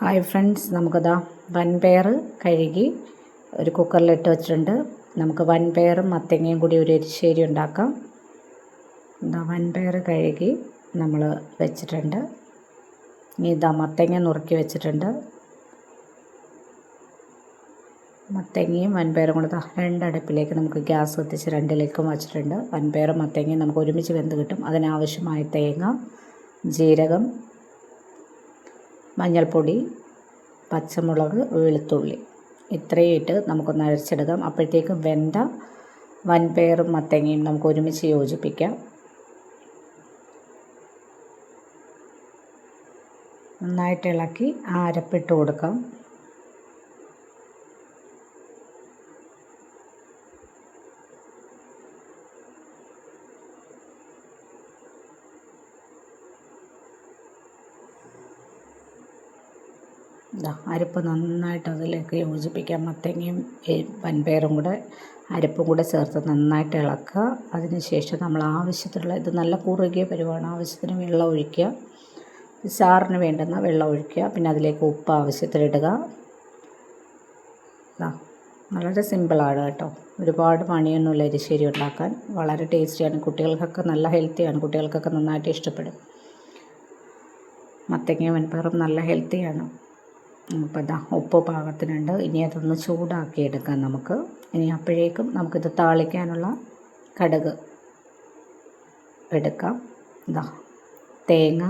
Hi friends നമുക്കതാ വൻപയർ കഴുകി ഒരു കുക്കറിലിട്ട് വെച്ചിട്ടുണ്ട്. നമുക്ക് വൻപയറും മത്തങ്ങയും കൂടി ഒരു എരിശ്ശേരി ഉണ്ടാക്കാം. എന്താ വൻപയർ കഴുകി നമ്മൾ വെച്ചിട്ടുണ്ട്. ഇനി ഇതാ മത്തങ്ങ നുറുക്കി വെച്ചിട്ടുണ്ട്. മത്തങ്ങയും വൻപയറും കൂടെ രണ്ടടുപ്പിലേക്ക് നമുക്ക് ഗ്യാസ് കത്തിച്ച് രണ്ടിലേക്കും വച്ചിട്ടുണ്ട്. വൻപയറും മത്തങ്ങയും നമുക്ക് ഒരുമിച്ച് വെന്ത് കിട്ടും. അതിനാവശ്യമായ തേങ്ങ ജീരകം മഞ്ഞൾപ്പൊടി പച്ചമുളക് വെളുത്തുള്ളി. ഇത്രയും ഇട്ട് നമുക്കൊന്ന് അരച്ചെടുക്കാം. അപ്പോഴത്തേക്കും വെന്ത വൻപയറും മത്തങ്ങയും നമുക്ക് ഒരുമിച്ച് യോജിപ്പിക്കാം. നന്നായിട്ട് ഇളക്കി ആ അരപ്പിട്ട് കൊടുക്കാം. ഇതാ അരപ്പ് നന്നായിട്ട് അതിലേക്ക് യോജിപ്പിക്കാം. മത്തങ്ങയും വൻപയറും കൂടെ അരപ്പും കൂടെ ചേർത്ത് നന്നായിട്ട് ഇളക്കുക. അതിന് ശേഷം നമ്മൾ ആവശ്യത്തിനുള്ള ഇത് നല്ല കുറുകിയ പരുവാണ്. ആവശ്യത്തിന് വെള്ളം ഒഴിക്കുക. സാറിന് വേണ്ടുന്ന വെള്ളം ഒഴിക്കുക. പിന്നെ അതിലേക്ക് ഉപ്പ് ആവശ്യത്തിനിടുക. ഇതാ വളരെ സിമ്പിളാണ് കേട്ടോ. ഒരുപാട് പണിയൊന്നുമില്ല എരിശ്ശേരി ഉണ്ടാക്കാൻ. വളരെ ടേസ്റ്റിയാണ്. കുട്ടികൾക്കൊക്കെ നല്ല ഹെൽത്തിയാണ്. കുട്ടികൾക്കൊക്കെ നന്നായിട്ട് ഇഷ്ടപ്പെടും. മത്തങ്ങയും വൻപയറും നല്ല ഹെൽത്തിയാണ്. അപ്പോൾ ഇതാ ഉപ്പ് പാകത്തിനുണ്ട്. ഇനി അതൊന്ന് ചൂടാക്കി എടുക്കാം നമുക്ക്. ഇനി അപ്പോഴേക്കും നമുക്കിത് താളിക്കാനുള്ള കടുക് എടുക്കാം. ഇതാ തേങ്ങ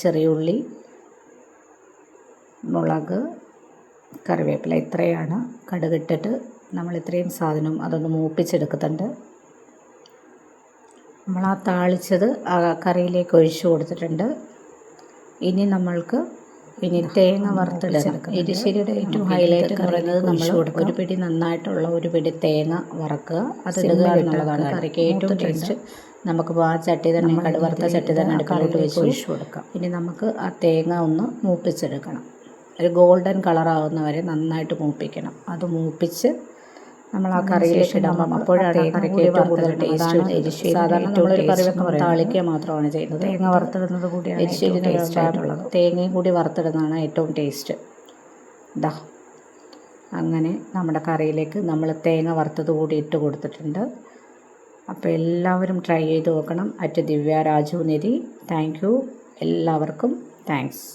ചെറിയുള്ളി മുളക് കറിവേപ്പില ഇത്രയാണ്. കടുകിട്ടിട്ട് നമ്മൾ ഇത്രയും സാധനം അതൊന്ന് മൂപ്പിച്ചെടുക്കുന്നുണ്ട്. നമ്മൾ ആ താളിച്ചത് ആ കറിയിലേക്ക് ഒഴിച്ചു കൊടുത്തിട്ടുണ്ട്. ഇനി നമ്മൾക്ക് ഇനി തേങ്ങ വറുത്തെടുക്കുക എരിശ്ശേരിയുടെ ഏറ്റവും ഹൈലൈറ്റ് എന്ന് പറയുന്നത് നമ്മൾ ഒരു പിടി നന്നായിട്ടുള്ള ഒരു പിടി തേങ്ങ വറക്കുക. അത് ഇടുക എന്നുള്ളതാണ് കറിക്ക് ഏറ്റവും ടേസ്റ്റ്. നമുക്ക് ആ ചട്ടി തന്നെ കടുവറുത്ത ചട്ടി തന്നെ അടുക്കളോട്ട് വെച്ച് ഒഴിച്ചു കൊടുക്കാം ഇനി നമുക്ക് ആ തേങ്ങ ഒന്ന് മൂപ്പിച്ചെടുക്കണം. ഒരു ഗോൾഡൻ കളറാവുന്നവരെ നന്നായിട്ട് മൂപ്പിക്കണം. അത് മൂപ്പിച്ച് നമ്മൾ ആ കറിയിലേക്ക് ഇടുമ്പം അപ്പോഴാണ് കറിക്ക് ഏറ്റവും കൂടുതൽ ടേസ്റ്റ്. സാധാരണ നമ്മളൊരു കറി വെക്കുമ്പോൾ താളിക്കുക മാത്രമാണ് ചെയ്യുന്നത്. തേങ്ങ വറുത്തിടുന്നത് കൂടി എരിശ്ശേരി ടേസ്റ്റ് ആയിട്ടുള്ളത്. തേങ്ങയും കൂടി വറുത്തിടുന്നതാണ് ഏറ്റവും ടേസ്റ്റ്. ഇതാ അങ്ങനെ നമ്മുടെ കറിയിലേക്ക് നമ്മൾ തേങ്ങ വറുത്തത് കൂടി ഇട്ട് കൊടുത്തിട്ടുണ്ട്. അപ്പോൾ എല്ലാവരും ട്രൈ ചെയ്ത് നോക്കണം. At Divya Raju Nidhi. Thank you. എല്ലാവർക്കും താങ്ക്സ്.